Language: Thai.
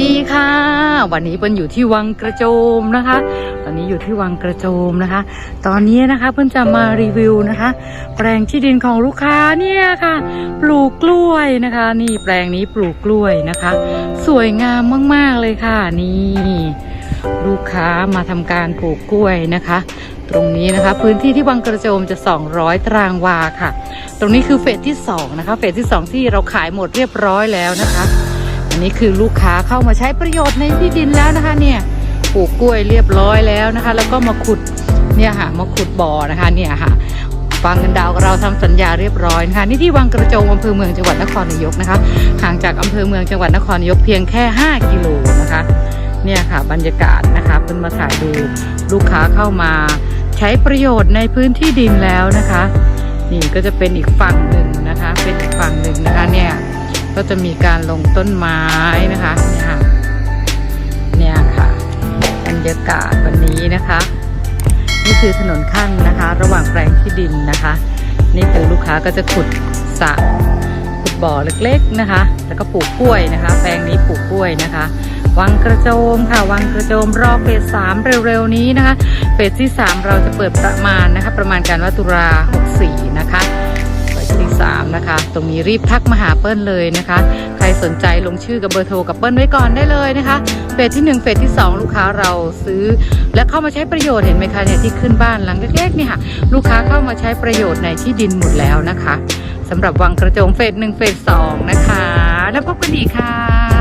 ดีค่ะ วันนี้เปิ้ลอยู่ที่วังกระโจมนะคะ ตอนนี้อยู่ที่วังกระโจมนะคะ ตอนนี้นะคะเปิ้ลจะมารีวิวนะคะ แปลงที่ดินของลูกค้าเนี่ยค่ะ ปลูกกล้วยนะคะ นี่แปลงนี้ปลูกกล้วยนะคะ สวยงามมากๆเลยค่ะนี่ ลูกค้ามาทำการปลูกกล้วยนะคะ ตรงนี้นะคะ พื้นที่ที่วังกระโจมจะ 200 ตารางวาค่ะ ตรงนี้คือเฟสที่2นะคะเฟสที่ 2 ที่เราขายหมดเรียบร้อยแล้วนะคะ อันนี้คือลูกค้าเข้ามาใช้ประโยชน์ในที่ดินแล้วนะคะ เนี่ยปลูกกล้วยเรียบร้อยแล้วนะคะ แล้วก็มาขุดเนี่ยค่ะมาขุดบ่อนะคะเนี่ยค่ะฟังกันดาวเราทำสัญญาเรียบร้อยนะคะนี่ที่วังกระโจมอำเภอเมืองจังหวัดนครนายกนะคะ ห่างจากอำเภอเมืองจังหวัดนครนายกเพียงแค่ 5 กิโลนะคะ เนี่ยค่ะบรรยากาศนะคะเพิ่นมาถ่ายดูลูกค้าเข้ามาใช้ประโยชน์ในพื้นที่ดินแล้วนะคะ นี่ก็จะเป็นอีกฝั่งหนึ่งนะคะเป็น ก็จะมีการลงต้นไม้นะคะเนี่ยค่ะเนี่ยค่ะบรรยากาศวันนี้นะคะ นี่คือถนนขั้นนะคะ ระหว่างแปลงที่ดินนะคะ นี่คือลูกค้าก็จะขุดสระขุดบ่อเล็กๆนะคะ แล้วก็ปลูกกล้วยนะคะ แปลงนี้ปลูกกล้วยนะคะวังกระโจมค่ะ วังกระโจมรอบเฟสสามเร็วๆนี้นะคะ เฟสที่ 3 เราจะเปิดประมาณนะคะ ประมาณการว่าตุลา64 นะคะ 3 นะคะ ตรงนี้รีบทักมาหาเปิ้ลเลยนะคะ ใครสนใจลงชื่อกับเบอร์โทรกับเปิ้ลไว้ก่อนได้เลยนะคะ เฟสที่ 1 เฟสที่ 2 ลูกค้าเราซื้อ และเข้ามาใช้ประโยชน์เห็นไหมคะเนี่ยที่ขึ้นบ้านหลังเล็กๆนี่ค่ะ ลูกค้าเข้ามาใช้ประโยชน์ในที่ดินหมดแล้วนะคะสำหรับวังกระโจมเฟส1เฟส2นะคะ แล้วพบกันอีกค่ะ